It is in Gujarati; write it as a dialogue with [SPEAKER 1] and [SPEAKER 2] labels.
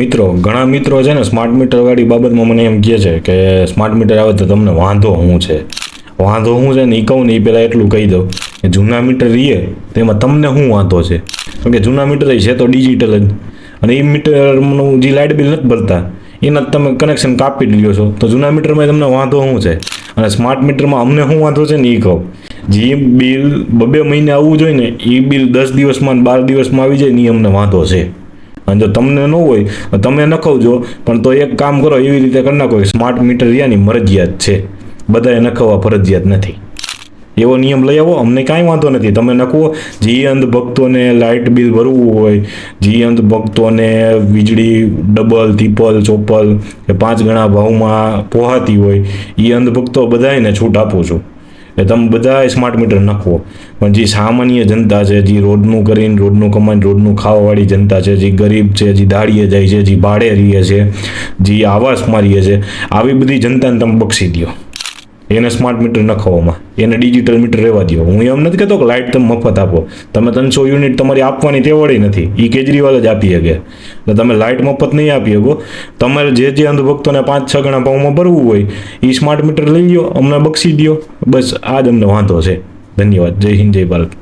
[SPEAKER 1] મિત્રો, ઘણા મિત્રો છે ને સ્માર્ટ મીટર વાળી બાબતમાં મને એમ કહે છે કે સ્માર્ટ મીટર આવે તો તમને વાંધો શું છે? વાંધો હું છે ને એ કહું ને એ પહેલાં એટલું કહી દઉં કે જૂના મીટર રહીએ તેમાં તમને શું વાંધો છે? કેમ કે જૂના મીટર છે તો ડિજિટલ જ. અને એ મીટરનું જે લાઇટ બિલ નથી ભરતા, એના જ તમે કનેક્શન કાપી લ્યો છો. તો જૂના મીટરમાં તમને વાંધો શું છે? અને સ્માર્ટ મીટરમાં અમને શું વાંધો છે ને એ કહો. જે બિલ બબે મહિને આવવું જોઈએ ને એ બિલ દસ દિવસમાં બાર દિવસમાં આવી જાય ને એ અમને વાંધો છે. અને જો તમને ન હોય તમે નખવજો. પણ તો એક કામ કરો, એવી રીતે કરી નાખો સ્માર્ટ મીટર યાની મરજિયાત છે. બધાએ નખવવા ફરજિયાત નથી. એવો નિયમ લઈ આવો, અમને કાંઈ વાંધો નથી. તમે નખવો, જે અંધ ભક્તોને લાઇટ બિલ ભરવું હોય, જે અંધ ભક્તોને વીજળી, ડબલ, ત્રિપલ, ચોપલ, કે પાંચ ગણા ભાવમાં પોહાતી હોય, એ અંધ ભક્તો બધાને છૂટ આપું છું. એ તમે બધા સ્માર્ટ મીટર નાખવો. પણ જે સામાન્ય જનતા છે, જે રોડનું કરીને રોડનું કમાઈને રોડનું ખાવાવાળી જનતા છે, જે ગરીબ છે, જે દાડીએ જાય છે, જે ભાડે રહીએ છે, જે આવાસમાં રહીએ છે, આવી બધી જનતાને તમે બક્ષી દો એને સ્માર્ટ મીટર નખાવવામાં, એને ડિજિટલ મીટર રહેવા દો હું એમ નથી કહેતો કે લાઇટ તમે મફત આપો. તમે ત્રણસો યુનિટ તમારી આપવાની તેવડે નથી. એ કેજરીવાલ જ આપી શકે. એટલે તમે લાઇટ મફત નહીં આપી શકો. તમારે જે જે અંધભક્તોને પાંચ છ ગણા ભાવમાં ભરવું હોય એ સ્માર્ટ મીટર લઈ લો અમને બક્ષી દો બસ, આ જ અમને વાંધો છે. ધન્યવાદ. જય હિન્દ, જય ભારત